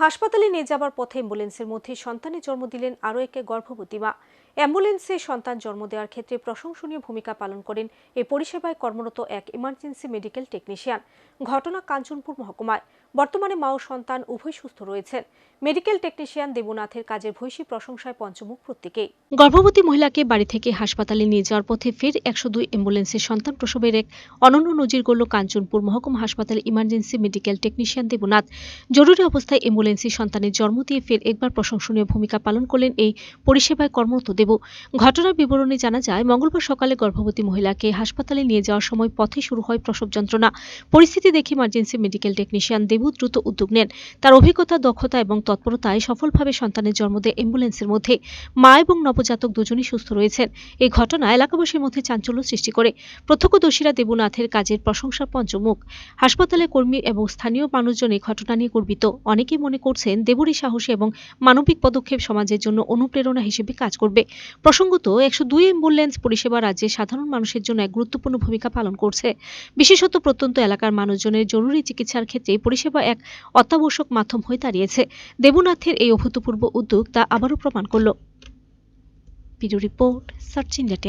হাসপাতালে নিয়ে যাবার পথে অ্যাম্বুলেন্সের মধ্যে সন্তানের জন্ম দিলেন আরও একে গর্ভবতী মা। অ্যাম্বুলেন্সে সন্তান জন্ম দেওয়ার ক্ষেত্রে প্রশংসনীয় ভূমিকা পালন করেন এই পরিষেবায় কর্মরত এক ইমার্জেন্সি মেডিকেল টেকনিশিয়ান ঘটনা কাঞ্চনপুর মহকুমায়। বর্তমানে মা ও সন্তান উভয় সুস্থ রয়েছেন। মেডিকেল টেকনিশিয়ান দেবনাথের কাজের ভূয়সী প্রশংসায় পঞ্চমুখ প্রত্যেকেই। গর্ভবতী মহিলাকে বাড়ি থেকে হাসপাতালে নিয়ে যাওয়ার পথে ফের একশো দুই অ্যাম্বুলেন্সের সন্তান প্রসবের এক অনন্য নজির গড়ল কাঞ্চনপুর মহকুমা হাসপাতালে ইমার্জেন্সি মেডিকেল টেকনিশিয়ান দেবনাথ। জরুরি অবস্থায় অ্যাম্বুলেন্সে সন্তানের জন্ম দিয়ে ফের একবার প্রশংসনীয় ভূমিকা পালন করলেন এই পরিষেবায় কর্মরত দেব। ঘটনার বিবরণে জানা যায়, মঙ্গলবার সকালে গর্ভবতী মহিলাকে হাসপাতালে নিয়ে যাওয়ার সময় পথে শুরু হয় প্রসব যন্ত্রণা। পরিস্থিতি দেখে ইমার্জেন্সি মেডিকেল টেকনিশিয়ান দেবু দ্রুত উদ্যোগ নেন। তার অভিজ্ঞতা, দক্ষতা এবং তৎপরতায় সফলভাবে সন্তানের জন্ম দেয় অ্যাম্বুলেন্সের মধ্যে। মা এবং নবজাতক দুজনই সুস্থ রয়েছেন। এই ঘটনা এলাকাবাসীর মধ্যে চাঞ্চল্য সৃষ্টি করে। প্রত্যক্ষদর্শীরা দেবনাথের কাজের প্রশংসা পঞ্চমুখ। হাসপাতালে কর্মী এবং স্থানীয় মানুষজন এই ঘটনা নিয়ে গর্বিত। অনেকেই মনে করছেন দেবরী সাহসী এবং মানবিক পদক্ষেপ সমাজের জন্য অনুপ্রেরণা হিসেবে কাজ করবে। প্রসঙ্গত, একশো দুই অ্যাম্বুলেন্স পরিষেবা রাজ্যে সাধারণ মানুষের জন্য এক গুরুত্বপূর্ণ ভূমিকা পালন করছে। বিশেষত প্রত্যন্ত এলাকার মানুষজনের জরুরি চিকিৎসার ক্ষেত্রে পরিষেবা এক অত্যাবশ্যক মাধ্যম হয়ে দাঁড়িয়েছে। দেবনাথের এই অভূতপূর্ব উদ্যোগ তা আবারও প্রমাণ করল। Report, search India